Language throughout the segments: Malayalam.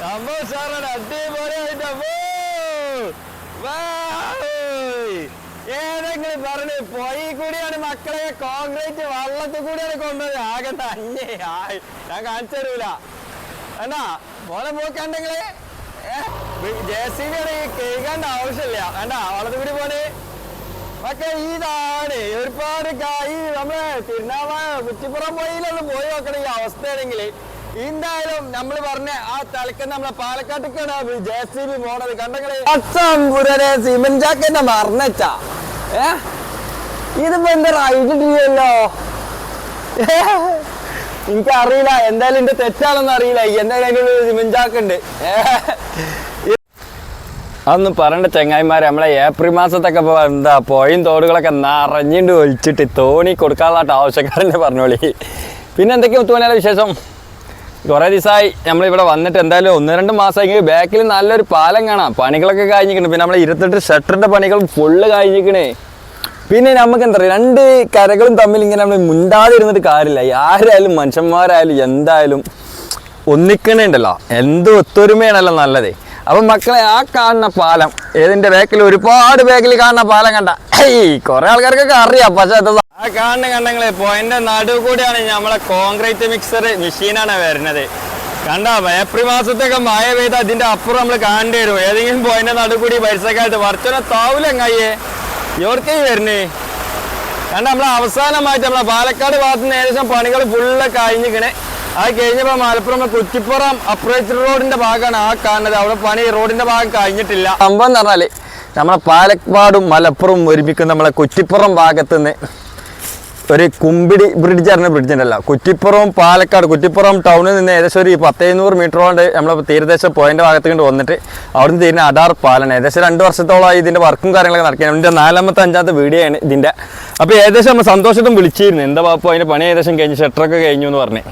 സംഭവം സാറാണ് അടിപൊളിയായിട്ട് അമ്മോ. ഏതെങ്കിലും പറഞ്ഞു പൊയി കൂടിയാണ് മക്കളെ കോൺക്രീറ്റ് വള്ളത്തിൽ കൂടിയാണ് കൊണ്ടത് ആകെ തന്നെ. ആയ്. ഞാൻ കാണിച്ചു തരൂല. എന്നാ മോളെ പോക്കണ്ടെങ്കിലേ ജെ സി ബി ആണ് ഈ കേൾക്കേണ്ട ആവശ്യമില്ല. വേണ്ടാ വള്ളത്തിൽ കൂടി പോണേ. ഒക്കെ ഇതാണ്. ഒരുപാട് കായി നമ്മളെ തിരുനാവായ കുറ്റിപ്പുറം പോയിലൊന്ന് പോയി നോക്കണം ഈ അവസ്ഥയാണെങ്കിൽ എന്തായാലും നമ്മൾ പറഞ്ഞ ആ തലക്കുന്ന നമ്മളെ പാലക്കാട്ടേക്കാണ് ജെ സി ബി പോണത് കണ്ടെങ്കിൽ സിമന്റ് ജാക്കന്നെ മറന്നച്ചാ. ഏ? ഇതിപ്പോ എന്താ റൈഡില്ലല്ലോ എനിക്കറിയില്ല. എന്തായാലും എന്റെ തെറ്റാണെന്ന് അറിയില്ല. എന്തായാലും അതിന്റെ സിമന്റ് ജാക്കുണ്ട് അതൊന്നും പറയണ്ട ചെങ്ങായിമാരെ. നമ്മളെ ഏപ്രിൽ മാസത്തൊക്കെ എന്താ പോയും തോടുകളൊക്കെ നിറഞ്ഞിട്ട് ഒഴിച്ചിട്ട് തോണി കൊടുക്കാനുള്ള ആവശ്യക്കാരനെ പറഞ്ഞോളി. പിന്നെ എന്തൊക്കെയാ തോന്നിയാലോ വിശേഷം? കുറേ ദിവസമായി നമ്മളിവിടെ വന്നിട്ട് എന്തായാലും ഒന്ന് രണ്ട് മാസമായി ബാക്കിൽ നല്ലൊരു പാലം കാണാം. പണികളൊക്കെ കഴിഞ്ഞിരിക്കണം. പിന്നെ നമ്മളെ ഇരുപത്തെട്ട് ഷട്ടറിന്റെ പണികൾ ഫുള്ള് കഴിഞ്ഞിരിക്കണേ. പിന്നെ നമുക്ക് എന്താ പറയുക രണ്ട് കരകളും തമ്മിൽ ഇങ്ങനെ നമ്മൾ മുണ്ടാതെ ഇരുന്നിട്ട് കാര്യമില്ല. ആരായാലും മനുഷ്യന്മാരായാലും എന്തായാലും ഒന്നിക്കണേണ്ടല്ലോ. എന്തോ ഒത്തൊരുമയാണല്ലോ നല്ലത്. അപ്പൊ മക്കളെ ആ കാണുന്ന പാലം ഏതിന്റെ ബാക്കിൽ ഒരുപാട് ബാക്കിൽ കാണുന്ന പാലം കണ്ട. ഏയ് കൊറേ ആൾക്കാർക്കൊക്കെ അറിയാം പക്ഷേ ആ കാണുന്ന കണ്ടങ്ങളെ പോയിന്റ് നടുവ് കൂടിയാണ് നമ്മളെ കോൺക്രീറ്റ് മിക്സർ മെഷീനാണ് വരുന്നത്. കണ്ട ഏപ്രിൽ മാസത്തൊക്കെ മഴ പെയ്ത് അതിന്റെ അപ്പുറം നമ്മൾ കാണേണ്ടി വരും. ഏതെങ്കിലും പോയിന്റ് നടുവ് കൂടി പരിസരക്കായിട്ട് വർച്ചന താവൂലെങ്ങായേ എവിടേക്കേ വരുന്നേ? കണ്ട നമ്മളെ അവസാനമായിട്ട് നമ്മളെ പാലക്കാട് ഭാഗത്ത് നിന്ന് ഏകദേശം പണികൾ ഫുള്ള് കഴിഞ്ഞിക്കണേ അത് കഴിഞ്ഞപ്പോൾ മലപ്പുറം കുറ്റിപ്പുറം അപ്രോച്ച് റോഡിന്റെ ഭാഗമാണ്. ആ കാണുന്നത്. അവിടെ പണി റോഡിന്റെ ഭാഗം കഴിഞ്ഞിട്ടില്ല. സംഭവം എന്ന് പറഞ്ഞാൽ നമ്മളെ പാലക്കാടും മലപ്പുറവും ഒരുമിക്കുന്ന നമ്മളെ കുറ്റിപ്പുറം ഭാഗത്ത് നിന്ന് ഒരു കുമ്പിടി ബ്രിഡ്ജ് ആയിരുന്നു ബ്രിഡ്ജ് ഉണ്ടല്ലോ. കുറ്റിപ്പുറം പാലക്കാട് കുറ്റിപ്പുറം ടൗണിൽ നിന്ന് ഏകദേശം ഒരു മീറ്റർ കൊണ്ട് നമ്മളെ തീരദേശ പോയിന്റ് ഭാഗത്ത് കൊണ്ട് വന്നിട്ട് അവിടുന്ന് തീരുന്ന അടാർ പാലാണ് ഏകദേശം രണ്ട് വർഷത്തോളമായി ഇതിന്റെ വർക്കും കാര്യങ്ങളൊക്കെ നടക്കുകയാണ്. ഇതിന്റെ നാലാമത്തെ അഞ്ചാമത്തെ വീഡിയോ ആണ് ഇതിന്റെ. അപ്പോൾ ഏകദേശം നമ്മൾ സന്തോഷത്തും വിളിച്ചിരുന്നു. എന്താ പാപ്പു അതിന്റെ പണി ഏകദേശം കഴിഞ്ഞ് ഷട്ടറൊക്കെ കഴിഞ്ഞു എന്ന് പറഞ്ഞു.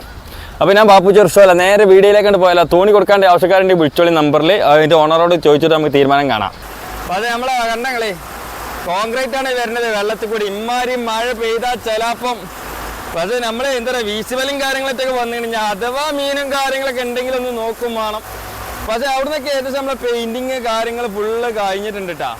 അപ്പോൾ ഞാൻ ബാപ്പു ചെറുഷമല്ല നേരെ വീഡിയോയിലേക്കാണ്ട് പോയാലോ? തോണി കൊടുക്കാണ്ട് ആവശ്യക്കാരന്റെ വിളിച്ചോളി നമ്പറിൽ അതിന്റെ ഓണറോട് ചോദിച്ചിട്ട് നമുക്ക് തീരുമാനം കാണാം. അത് നമ്മളെ കണ്ടങ്ങളേ കോൺക്രീറ്റ് ആണ് വരുന്നത്. വെള്ളത്തിൽ കൂടി ഇമ്മാരി മഴ പെയ്താൽ ചിലപ്പം. അത് നമ്മളെ എന്താ പറയുക വീശുവലും കാര്യങ്ങളൊക്കെ വന്നു കഴിഞ്ഞാൽ അഥവാ മീനും കാര്യങ്ങളൊക്കെ ഉണ്ടെങ്കിൽ ഒന്ന് നോക്കും വേണം. പക്ഷേ അവിടെ നിന്നൊക്കെ ഏകദേശം നമ്മളെ പെയിന്റിങ് കാര്യങ്ങൾ ഫുള്ള് കഴിഞ്ഞിട്ടുണ്ട് കേട്ടാ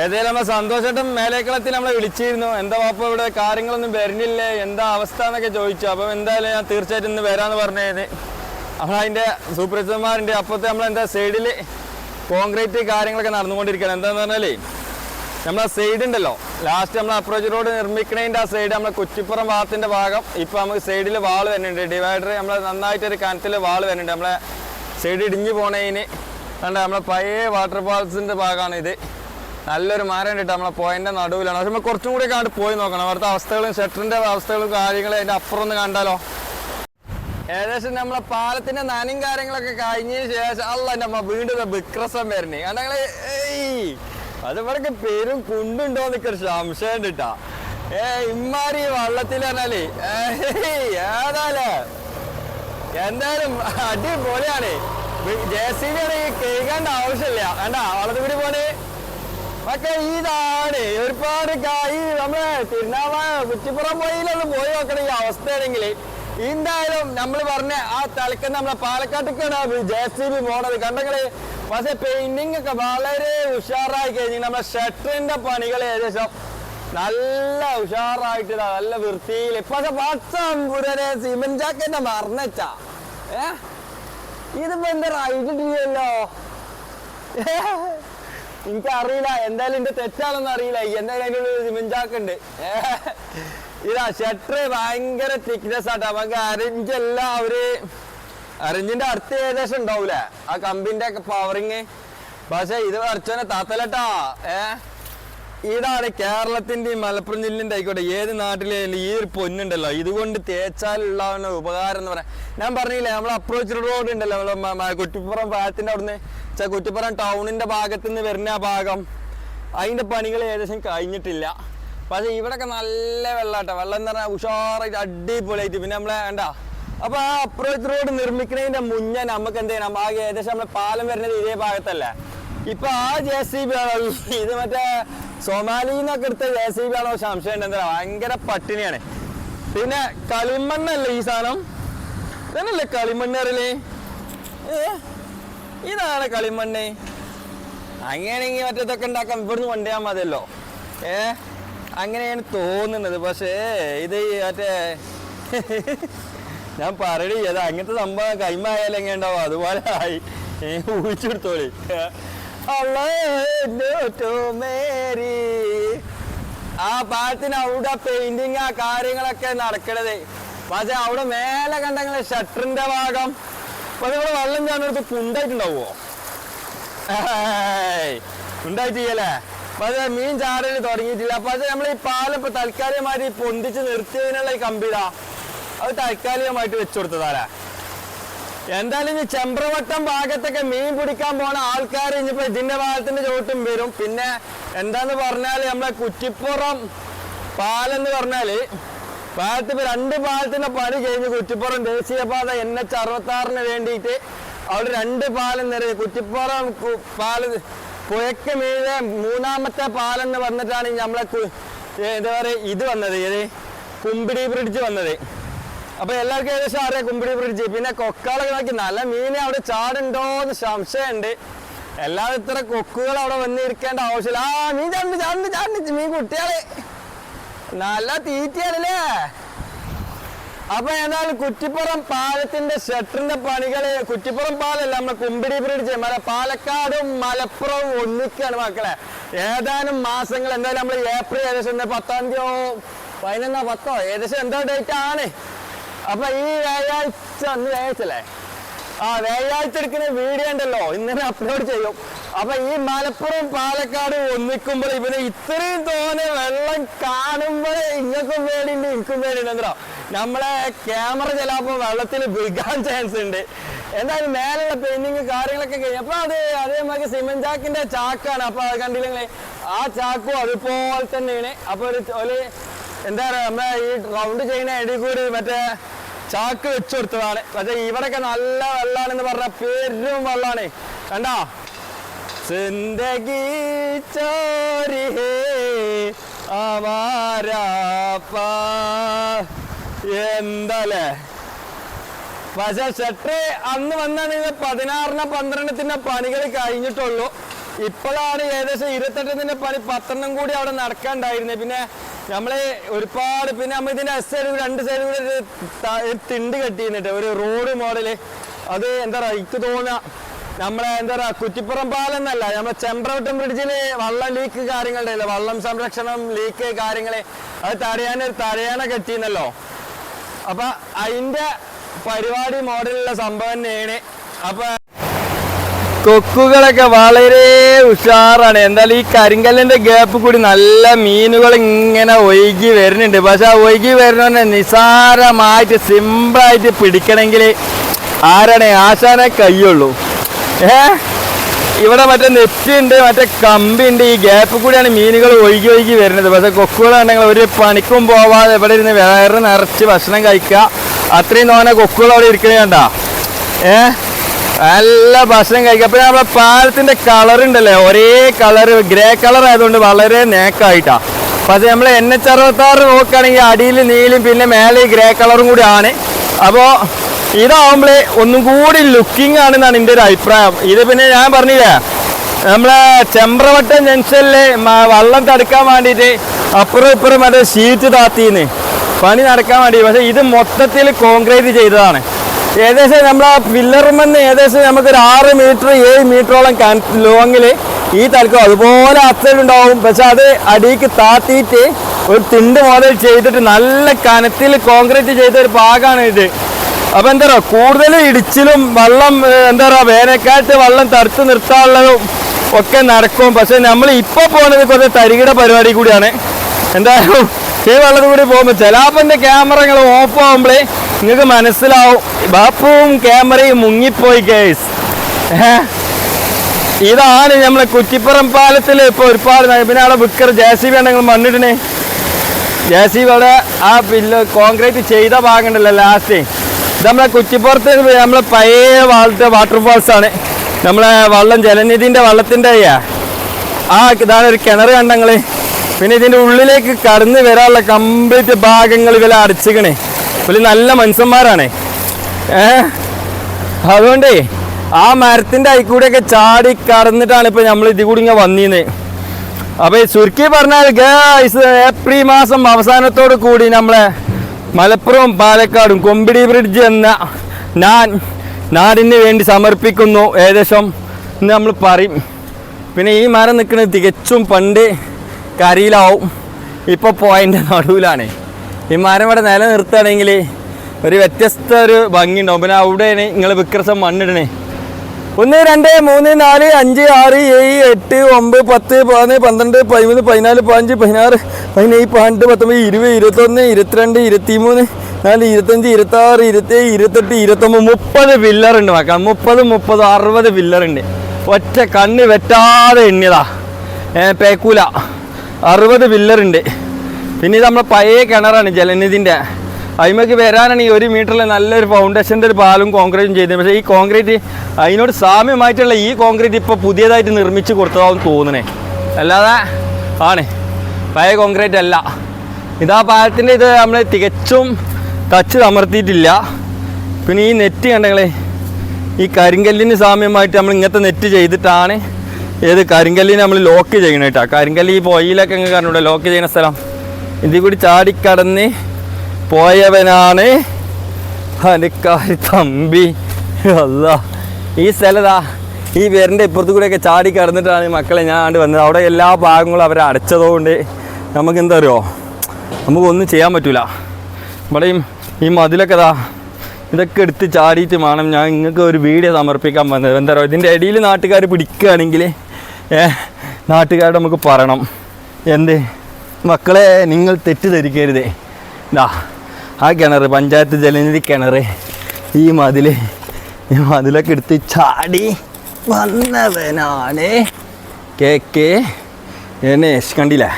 ഏതായാലും നമ്മൾ സന്തോഷമായിട്ടും മേലേക്കളത്തിൽ നമ്മളെ വിളിച്ചിരുന്നു. എന്താ വാപ്പ ഇവിടെ? കാര്യങ്ങളൊന്നും വരുന്നില്ലേ? എന്താ അവസ്ഥ എന്നൊക്കെ ചോദിച്ചു. അപ്പം എന്തായാലും ഞാൻ തീർച്ചയായിട്ടും ഇന്ന് വരാമെന്ന് പറഞ്ഞത്. നമ്മളതിന്റെ സൂപ്പർവൈസർമാരുണ്ട് അപ്പോഴത്തെ നമ്മളെന്താ സൈഡിൽ കോൺക്രീറ്റ് കാര്യങ്ങളൊക്കെ നടന്നുകൊണ്ടിരിക്കുകയാണ്. എന്താന്ന് പറഞ്ഞാലേ നമ്മളെ സൈഡ് ഉണ്ടല്ലോ. ലാസ്റ്റ് നമ്മൾ അപ്രോച്ച് റോഡ് നിർമ്മിക്കണതിന്റെ ആ സൈഡ് നമ്മളെ കുറ്റിപ്പുറം ഭാഗത്തിന്റെ ഭാഗം. ഇപ്പോൾ നമുക്ക് സൈഡിൽ വാൾ വരുന്നുണ്ട്. ഡിവൈഡർ നമ്മൾ നന്നായിട്ടൊരു കനത്തിൽ വാൾ വരുന്നുണ്ട്. നമ്മളെ സൈഡ് ഇടിഞ്ഞു പോണതിന് കണ്ട? നമ്മളെ പഴയ വാട്ടർ ഫാൾസിന്റെ ഭാഗമാണ് ഇത് നല്ലൊരു മരം ഉണ്ട് നമ്മളെ പോയിന്റ് നടുവിലാണ്. പക്ഷെ നമ്മൾ കുറച്ചും കൂടി കണ്ട് പോയി നോക്കണം. അവിടുത്തെ അവസ്ഥകളും ഷട്ടറിന്റെ അവസ്ഥകളും കാര്യങ്ങളും അതിന്റെ അപ്പുറം ഒന്ന് കണ്ടാലോ? ഏകദേശം നമ്മളെ പാലത്തിന്റെ നനയും കാര്യങ്ങളൊക്കെ കഴിഞ്ഞതിന് ശേഷം അല്ല എന്റെ അമ്മ വീണ്ടും വിക്രസം വരണേ കാരണം അത് ഇവർക്ക് പേരും കുണ്ടുണ്ടോ എന്നൊക്കെ സംശയം കിട്ടാ കേട്ടാ ഏ ഇമ്മാരി വള്ളത്തിൽ പറഞ്ഞാലേ ഏതാലേ എന്തായാലും അടിപൊളിയാണ്. ജെ സി ബി ആണ് കേൾക്കേണ്ട ആവശ്യമില്ല. കണ്ടാ വള്ളത്തിൽ പോണേ. ഒക്കെ ഇതാണ് ഒരുപാട് കായി നമ്മൾ തിരുനാവായ കുറ്റിപ്പുറം പോയിലൊന്ന് പോയി നോക്കണം ഈ അവസ്ഥയാണെങ്കിൽ എന്തായാലും നമ്മൾ പറഞ്ഞ ആ തലക്കുന്ന നമ്മളെ പാലക്കാട്ടേക്കാണ് ജെ സി ബി പോണത്. കണ്ടെങ്കിൽ പക്ഷെ പെയിന്റിംഗ് ഒക്കെ വളരെ ഉഷാറായി കഴിഞ്ഞു നമ്മളെ ഷട്ടറിന്റെ പണികൾ ഏകദേശം നല്ല ഉഷാറായിട്ട് നല്ല വൃത്തിയിൽ പക്ഷെ പച്ചമ്പുരനെ സിമന്റ് ചാക്കന്റെ മറന്നച്ചാ ഏ? ഇതിപ്പോ എന്താ റൈഡില്ലല്ലോ എനിക്കറിയില്ല. എന്തായാലും എന്റെ തെറ്റാണെന്ന് അറിയില്ല. എന്തായാലും അതിന്റെ ഉള്ളിൽ സിമിഞ്ചാക്കുണ്ട് ഇതാ ഷട്ടർ ഭയങ്കര തിക്നെസ് ആട്ടോ. നമുക്ക് അരഞ്ച് എല്ലാം അവർ അറിഞ്ചിന്റെ അടുത്ത് ഏകദേശം ഉണ്ടാവൂലേ? ആ കമ്പിന്റെ ഒക്കെ പവറിങ് പക്ഷെ ഇത് വരച്ചോനെ താത്തലട്ടാ. ഏ ഇതാണ് കേരളത്തിന്റെയും മലപ്പുറം ജില്ലയുടെ ആയിക്കോട്ടെ. ഏത് നാട്ടിലായാലും ഈ ഒരു പൊന്നുണ്ടല്ലോ. ഇതുകൊണ്ട് തേച്ചാലുള്ള ഉപകാരം എന്ന് പറയാം. ഞാൻ പറഞ്ഞില്ലേ നമ്മളെ അപ്രോച്ച് റോഡ് ഉണ്ടല്ലോ. നമ്മളെ കുറ്റിപ്പുറം ഭാഗത്തിന്റെ അവിടുന്ന്. കുറ്റിപ്പുറം ടൗണിന്റെ ഭാഗത്ത് നിന്ന് വരുന്ന ആ ഭാഗം. അതിന്റെ പണികൾ ഏകദേശം കഴിഞ്ഞിട്ടില്ല. പക്ഷെ ഇവിടെയൊക്കെ നല്ല വെള്ളാട്ടോ. വെള്ളം എന്ന് പറഞ്ഞാൽ ഉഷാറായിട്ട് അടിപൊളിയായിട്ട്. പിന്നെ നമ്മളെ വേണ്ട അപ്പൊ ആ അപ്രോച്ച് റോഡ് നിർമ്മിക്കുന്നതിന്റെ മുന്നേ നമുക്ക് എന്ത് ചെയ്യണം? ആകെ ഏകദേശം നമ്മളെ പാലം വരുന്നത് ഇതേ ഭാഗത്തല്ലേ? ഇപ്പൊ ആ ജെ സി ബി ഇത് മറ്റേ സൊമാലിന്നൊക്കെ എടുത്ത ജെ സി ബി ആണോ സംശയം എന്താ ഭയങ്കര പട്ടിണിയാണ്. പിന്നെ കളിമണ്ണല്ലേ ഈ സാധനം? ഇതന്നല്ലേ അറിയില്ലേ? ഇതാണ് കളിമണ്ണ്. അങ്ങനെയാണെങ്കിൽ മറ്റേതൊക്കെ ഉണ്ടാക്കാം ഇവിടുന്ന് കൊണ്ടുപോയാൽ മതിയല്ലോ. ഏ അങ്ങനെയാണ് തോന്നുന്നത്. പക്ഷേ ഇത് മറ്റേ ഞാൻ പറയടി അത് അങ്ങനത്തെ സംഭവം കൈമായാലും എങ്ങനെ ഉണ്ടാവും? അതുപോലെ ആയി. ഊഹിച്ചെടുത്തോളി. ആ പാലത്തിന് അവിടെ പെയിന്റിങ് ആ കാര്യങ്ങളൊക്കെ നടക്കണത്. പക്ഷെ അവിടെ മേലെ കണ്ടങ്ങളെ ഷട്ടറിന്റെ ഭാഗം. അപ്പൊ നിങ്ങൾ വെള്ളം ചാടുന്നിടത്ത് കുണ്ടായിട്ടുണ്ടാവോ ഏയ്, ഉണ്ടായിട്ടില്ലേ പക്ഷേ മീൻ ചാടൽ തുടങ്ങിയിട്ടില്ല. പക്ഷെ നമ്മൾ ഈ പാലം ഇപ്പൊ തൽക്കാലികമായിട്ട് പൊന്തിച്ച് നിർത്തിയതിനുള്ള ഈ കമ്പിടാ അത് താൽക്കാലികമായിട്ട് വെച്ചു കൊടുത്തതാരാ? എന്തായാലും ഈ ചെമ്പ്രവട്ടം ഭാഗത്തൊക്കെ മീൻ പിടിക്കാൻ പോണ ആൾക്കാർ ഇനിയിപ്പോ ഇതിന്റെ ഭാഗത്തിന്റെ ചോട്ടും വരും. പിന്നെ എന്താന്ന് പറഞ്ഞാൽ നമ്മളെ കുറ്റിപ്പുറം പാലെന്ന് പറഞ്ഞാൽ ഇപ്പൊ രണ്ട് പാലത്തിന്റെ പണി കഴിഞ്ഞ് കുറ്റിപ്പുറം ദേശീയപാത എൻ എച്ച് അറുപത്തി ആറിന് വേണ്ടിയിട്ട് അവിടെ രണ്ട് പാലം നിറയെ. കുറ്റിപ്പുറം പാല പുഴയ്ക്ക് മീതെ മൂന്നാമത്തെ പാലം എന്ന് പറഞ്ഞിട്ടാണ് നമ്മളെ എന്താ പറയുക ഇത് വന്നത്. ഏത്? കുമ്പിടി ബ്രിഡ്ജ് വന്നത്. അപ്പൊ എല്ലാവർക്കും ഏകദേശം അറിയാം കുമ്പിടി ബ്രിഡ്ജ് പിന്നെ കൊക്കാളൊക്കെ നോക്കി നല്ല മീനെ അവിടെ ചാടുണ്ടോ എന്ന് സംശയമുണ്ട്. എല്ലാവരും ഇത്ര കൊക്കുകൾ അവിടെ വന്നിരിക്കേണ്ട ആവശ്യമില്ല. ആ മീൻ ചാണ്ട് ചാണ്ട് ചാണ്ട് മീൻ കുട്ടികളെ. നല്ല തീറ്റയാണല്ലേ? അപ്പൊ എന്നാൽ കുറ്റിപ്പുറം പാലത്തിന്റെ ഷട്ടറിന്റെ പണികൾ കുറ്റിപ്പുറം പാലല്ല നമ്മുടെ കുമ്പിടി ബ്രിഡ്ജ് മല പാലക്കാടും മലപ്പുറവും ഒന്നിക്കാണ് മക്കളെ. ഏതാനും മാസങ്ങൾ എന്തായാലും നമ്മൾ ഏപ്രിൽ ഏകദേശം പത്താം തീയതിയോ പതിനൊന്നോ പത്തോ? ഏകദേശം എന്തോ ഡേറ്റ് ആണ്. അപ്പൊ ഈ വ്യാഴാഴ്ച അന്ന് വ്യാഴാഴ്ചല്ലേ ആ വ്യാഴാഴ്ച എടുക്കുന്ന വീഡിയോ ഉണ്ടല്ലോ. ഇന്നലെ അപ്ലോഡ് ചെയ്യും. അപ്പൊ ഈ മലപ്പുറം പാലക്കാട് ഒന്നിക്കുമ്പോൾ ഇവന് ഇത്രയും തോനെ വെള്ളം കാണുമ്പോഴേ ഇങ്ങക്കും പേടിയുണ്ട് എനിക്കും പേടിയുണ്ട്. നമ്മളെ ക്യാമറ ചിലപ്പോ വെള്ളത്തിൽ വിൽക്കാൻ ചാൻസ് ഉണ്ട്. എന്തായാലും മേലുള്ള പെയിന്റിങ് കാര്യങ്ങളൊക്കെ കഴിഞ്ഞു. അപ്പൊ അത് അതേമാതിരി സിമെന്റ് ചാക്കിന്റെ ചാക്കാണ്. അപ്പൊ അത് കണ്ടില്ലെങ്കിൽ ആ ചാക്കും അതുപോലെ തന്നെയാണ്. അപ്പൊ ഒരു എന്താ പറയാ നമ്മളെ ഈ റൗണ്ട് ചെയ്യുന്ന ഇടയിൽ കൂടി മറ്റേ ചാക്ക് വെച്ചു കൊടുത്തതാണ്. പക്ഷേ ഇവിടെയൊക്കെ നല്ല വെള്ളാണെന്ന് പറഞ്ഞ പേരും വെള്ളാണ്. കണ്ടാ? സിന്ദഗി ചോരി ഹേ പക്ഷെ ഷട്ടർ അന്ന് വന്നാണെങ്കിൽ പതിനാറിന് പന്ത്രണ്ടിന്റെ പണികൾ കഴിഞ്ഞിട്ടുള്ളൂ. ഇപ്പോഴാണ് ഏകദേശം ഇരുപത്തെട്ടത്തിന്റെ പണി പത്തെണ്ണം കൂടി അവിടെ നടക്കാണ്ടായിരുന്നത് പിന്നെ നമ്മൾ ഒരുപാട് പിന്നെ നമ്മൾ ഇതിന്റെ സൈഡ് രണ്ട് സൈഡ് കൂടി ഒരു തിണ്ട് കെട്ടിയിരുന്നിട്ട് ഒരു റോഡ് മോഡൽ അത് എന്താ പറയാ എനിക്ക് തോന്നുക നമ്മളെ എന്താ പറയാ കുറ്റിപ്പുറം പാലം എന്നല്ല നമ്മളെ ചെമ്പ്രവട്ടം ബ്രിഡ്ജിൽ വള്ളം ലീക്ക് കാര്യങ്ങളുണ്ടല്ലോ വള്ളം സംരക്ഷണം ലീക്ക് കാര്യങ്ങൾ. അത് തടയാൻ ഒരു തടയാന കെട്ടിന്നല്ലോ അപ്പൊ അതിന്റെ പരിപാടി മോഡലുള്ള സംഭവം തന്നെയാണ്. അപ്പൊ കൊക്കുകളൊക്കെ വളരെ ഉഷാറാണ്. എന്തായാലും ഈ കരിങ്കല്ലിന്റെ ഗ്യാപ്പ് കൂടി നല്ല മീനുകൾ ഇങ്ങനെ ഒഴുകി വരുന്നുണ്ട്. പക്ഷെ ആ ഒഴുകി വരുന്ന നിസാരമായിട്ട് സിമ്പിളായിട്ട് പിടിക്കണമെങ്കിൽ ആരാണ്? ആശാനെ കയ്യുള്ളൂ. ഏ? ഇവിടെ മറ്റേ നെറ്റ് ഉണ്ട് മറ്റേ കമ്പി ഉണ്ട്. ഈ ഗ്യാപ്പ് കൂടിയാണ് മീനുകൾ ഒഴുകി ഒഴുകി വരുന്നത്. പക്ഷെ കൊക്കുകളാണെങ്കിൽ ഒരു പണിക്കും പോവാതെ ഇവിടെ ഇരുന്ന് വേറെ നിറച്ച് ഭക്ഷണം കഴിക്കുക. അത്രയും തോന്നെ കൊക്കുകൾ അവിടെ ഇരിക്കണേ കണ്ട. ഏ? നല്ല ഭക്ഷണം കഴിക്കുക അപ്പൊ നമ്മുടെ പാലത്തിന്റെ കളർ ഉണ്ടല്ലേ? ഒരേ കളർ ഗ്രേ കളർ ആയതുകൊണ്ട് വളരെ നേക്കായിട്ടാ പക്ഷെ നമ്മൾ എൻ എച്ച് അറുപത്താറ് നോക്കുകയാണെങ്കിൽ അടിയിൽ നീലും പിന്നെ മേലെ ഗ്രേ കളറും കൂടി ആണ് അപ്പോൾ ഇതാവുമ്പോൾ ഒന്നും കൂടി ലുക്കിംഗ് ആണെന്നാണ് എന്റെ ഒരു അഭിപ്രായം. ഇത് പിന്നെ ഞാൻ പറഞ്ഞില്ലേ നമ്മളെ ചെമ്പ്രവട്ടം ജംഗ്ഷനിലെ വെള്ളം തടുക്കാൻ വേണ്ടിയിട്ട് അപ്പുറം ഇപ്പുറം മറ്റേ ഷീറ്റ് താത്തിന്ന്. പണി നടക്കാൻ വേണ്ടി. പക്ഷെ ഇത് മൊത്തത്തിൽ കോൺക്രീറ്റ് ചെയ്തതാണ്. ഏകദേശം നമ്മൾ ആ പില്ലറുമെന്ന് ഏകദേശം നമുക്കൊരു ആറ് മീറ്റർ ഏഴ് മീറ്ററോളം ലോങ്ങിൽ ഈ തലക്കും അതുപോലെ അത്തലുണ്ടാവും. പക്ഷെ അത് അടിക്ക് താത്തിയിട്ട് ഒരു തിണ്ട് മോഡൽ ചെയ്തിട്ട് നല്ല കനത്തിൽ കോൺക്രീറ്റ് ചെയ്ത ഒരു ഭാഗമാണ് ഇത്. അപ്പൊ എന്താ പറയുക കൂടുതൽ ഇടിച്ചിലും വെള്ളം എന്താ പറയുക വേനൽക്കാലത്ത് വെള്ളം തടുത്ത് നിർത്താനുള്ളതും ഒക്കെ നടക്കും. പക്ഷെ നമ്മൾ ഇപ്പൊ പോകുന്നത് കുറച്ച് തരികിട പരിപാടി കൂടിയാണ്. എന്തായാലും ഈ കൂടി പോകുമ്പോൾ ചിലാപ്പന്റെ ക്യാമറകൾ ഓഫ് ആകുമ്പോഴേ നിങ്ങൾക്ക് മനസ്സിലാവും. ബാപ്പുവും ക്യാമറയും മുങ്ങിപ്പോയി കേസ് ഇതാണ് നമ്മളെ കുറ്റിപ്പുറം പാലത്തിൽ ഇപ്പൊ ഒരുപാട് പിന്നെ അവിടെ വിക്കർ ജെ സി ബി ഉണ്ടെങ്കിൽ മണ്ണിടണേ ജെ സി ബി അവിടെ ആ പില്ല് കോൺക്രീറ്റ് ചെയ്ത ഭാഗം ഉണ്ടല്ലോ ലാസ്റ്റ് ഇത് നമ്മളെ കുറ്റിപ്പുറത്ത് നമ്മളെ പഴയ വാളത്തെ വാട്ടർഫാൾസ് ആണ്. നമ്മളെ വള്ളം ജലനിധിന്റെ വള്ളത്തിന്റെ ആ ഇതാണ് ഒരു കിണർ കണ്ടങ്ങൾ. പിന്നെ ഇതിന്റെ ഉള്ളിലേക്ക് കടന്നു വരാനുള്ള കംപ്ലീറ്റ് ഭാഗങ്ങൾ ഇവരെ അടച്ചിക്കണേ. ഇവർ നല്ല മനുഷ്യന്മാരാണ്. ഏ? അതുകൊണ്ടേ ആ മരത്തിന്റെ അയക്കൂടെയൊക്കെ ചാടി കടന്നിട്ടാണ് ഇപ്പൊ നമ്മൾ ഇതിൽ കൂടി ഇങ്ങനെ വന്നീന്ന്. അപ്പൊ ചുരുക്കി പറഞ്ഞാൽ ഗൈസ് ഏപ്രിൽ മാസം അവസാനത്തോട് കൂടി നമ്മളെ മലപ്പുറം പാലക്കാടും കൊമ്പിടി ബ്രിഡ്ജ് എന്ന ഞാൻ നാടിന് വേണ്ടി സമർപ്പിക്കുന്നു. ഏകദേശം എന്ന് നമ്മൾ പറയും. പിന്നെ ഈ മരം നിൽക്കുന്നത് തികച്ചും പണ്ട് കരിയിലാവും. ഇപ്പോൾ പോയതിന്റെ നടുവിലാണ്. ഈ മരം ഇവിടെ നിലനിർത്തുകയാണെങ്കിൽ ഒരു വ്യത്യസ്ത ഒരു ഭംഗി ഉണ്ടാവും. പിന്നെ അവിടെയാണ് നിങ്ങൾ വിക്രസം മണ്ണിടണേ. ഒന്ന് രണ്ട് മൂന്ന് നാല് അഞ്ച് ആറ് ഏഴ് എട്ട് ഒമ്പത് പത്ത് പതിനൊന്ന് പന്ത്രണ്ട് പതിമൂന്ന് പതിനാല് പതിനഞ്ച് പതിനാറ് പതിനേഴ് പതിനെട്ട് പത്തൊമ്പത് ഇരുപത് ഇരുപത്തൊന്ന് ഇരുപത്തിരണ്ട് ഇരുപത്തിമൂന്ന് നാല് ഇരുപത്തഞ്ച് ഇരുപത്താറ് ഇരുപത്തേഴ് ഇരുപത്തെട്ട് ഇരുപത്തൊമ്പത് മുപ്പത് പില്ലറുണ്ട് മക്കൾ മുപ്പത് മുപ്പത് അറുപത് പില്ലറുണ്ട് ഒറ്റ കണ്ണ് വെട്ടാതെ എണ്ണിയതാ. പേക്കൂല. അറുപത് പില്ലറുണ്ട് പിന്നെ ഇത് നമ്മുടെ പഴയ കിണറാണ് ജലനിധിന്റെ. അതിമക്ക് വരാനാണെങ്കിൽ ഒരു മീറ്ററിൽ നല്ലൊരു ഫൗണ്ടേഷന്റെ ഒരു പാലും കോൺക്രീറ്റും ചെയ്തത്. പക്ഷേ ഈ കോൺക്രീറ്റ് അതിനോട് സാമ്യമായിട്ടുള്ള ഈ കോൺക്രീറ്റ് ഇപ്പോൾ പുതിയതായിട്ട് നിർമ്മിച്ച് കൊടുത്തതാവും തോന്നണേ. അല്ലാതെ ആണ്. പഴയ കോൺക്രീറ്റ് അല്ല. ഇതാ പാലത്തിന്റെ ഇത് നമ്മൾ തികച്ചും തച്ച് അമർത്തിയിട്ടില്ല പിന്നെ ഈ നെറ്റ് കണ്ടെങ്കിൽ ഈ കരിങ്കല്ലിന് സാമ്യമായിട്ട് നമ്മൾ ഇങ്ങനത്തെ നെറ്റ് ചെയ്തിട്ടാണ് ഏത് കരിങ്കല്ലിനെ നമ്മൾ ലോക്ക് ചെയ്യണം കേട്ടോ കരിങ്കല്ല് ഈ പൊയിലൊക്കെ കാരണം ലോക്ക് ചെയ്യുന്ന സ്ഥലം. ഇതിൽ കൂടി ചാടിക്കടന്ന് പോയവനാണ് ഹനുക്കാരി തമ്പി. അല്ല ഈ സ്ഥലതാ ഈ പേരിന്റെ ഇപ്പുറത്ത് കൂടെയൊക്കെ ചാടി കടന്നിട്ടാണ് മക്കളെ ഞാൻ ആണ്ട് വന്നത്. അവിടെ എല്ലാ ഭാഗങ്ങളും അവർ അടച്ചതുകൊണ്ട് നമുക്ക് എന്താ അറിയോ? നമുക്കൊന്നും ചെയ്യാൻ പറ്റൂല. ഇവിടെയും ഈ മതിലൊക്കെ ഇതാ ഇതൊക്കെ എടുത്ത് ചാടിയിട്ട് വേണം ഞാൻ നിങ്ങൾക്ക് ഒരു വീഡിയോ സമർപ്പിക്കാൻ വന്നത്. എന്താ പറയുക ഇതിന്റെ ഇടയിൽ നാട്ടുകാർ പിടിക്കുകയാണെങ്കിൽ നാട്ടുകാരോട് നമുക്ക് പറയണം. എന്ത്? മക്കളെ നിങ്ങൾ തെറ്റിദ്ധരിക്കരുതേ ഇതാ ആ കിണർ പഞ്ചായത്ത് ജലനിധി കിണർ ഈ മതിൽ ഈ മതിലൊക്കെ എടുത്ത് ചാടി വന്നവനാണ് കെ കെ എനേഷ് കണ്ടില്ലേ?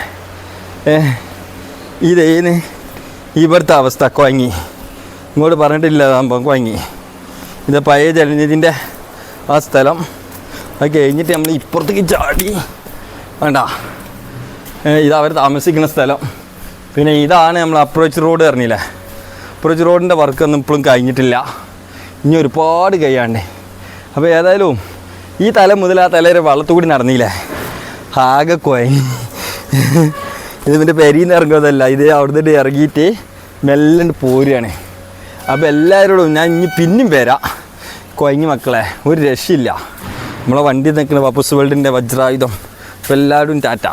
ഏ ഇതേന്ന് ഇവിടുത്തെ അവസ്ഥ കുഴങ്ങി. ഇങ്ങോട്ട് പറഞ്ഞിട്ടില്ല സംഭവം കുഴങ്ങി. ഇത് പഴയ ജലനിധിന്റെ ആ സ്ഥലം അത് കഴിഞ്ഞിട്ട് നമ്മൾ ഇപ്പുറത്തേക്ക് ചാടി. വേണ്ട. ഇത് അവർ താമസിക്കുന്ന സ്ഥലം. പിന്നെ ഇതാണ് നമ്മൾ അപ്രോച്ച് റോഡ് പറഞ്ഞില്ലേ? അപ്രോച്ച് റോഡിന്റെ വർക്കൊന്നും ഇപ്പോഴും കഴിഞ്ഞിട്ടില്ല. ഇനി ഒരുപാട് കഴിയാണ്ട്. അപ്പോൾ ഏതായാലും ഈ തല മുതൽ ആ തല വരെ വള്ളത്തുകൂടി നടന്നില്ലേ? ആകെ കോയ ഇത് പിന്നെ പെരീന്ന് ഇറങ്ങുന്നതല്ല ഇത് അവിടുന്ന് ഇറങ്ങിയിട്ട് മെല്ലെ പോരുകയാണ് അപ്പോൾ എല്ലാവരോടും ഞാൻ ഇനി പിന്നും വരാം. കൊയങ്ങി മക്കളെ ഒരു രക്ഷയില്ല. നമ്മളെ വണ്ടി നിൽക്കുന്ന പപ്പസ് വേൾഡിന്റെ വജ്രായുധം. അപ്പോൾ എല്ലാവരും ടാറ്റ.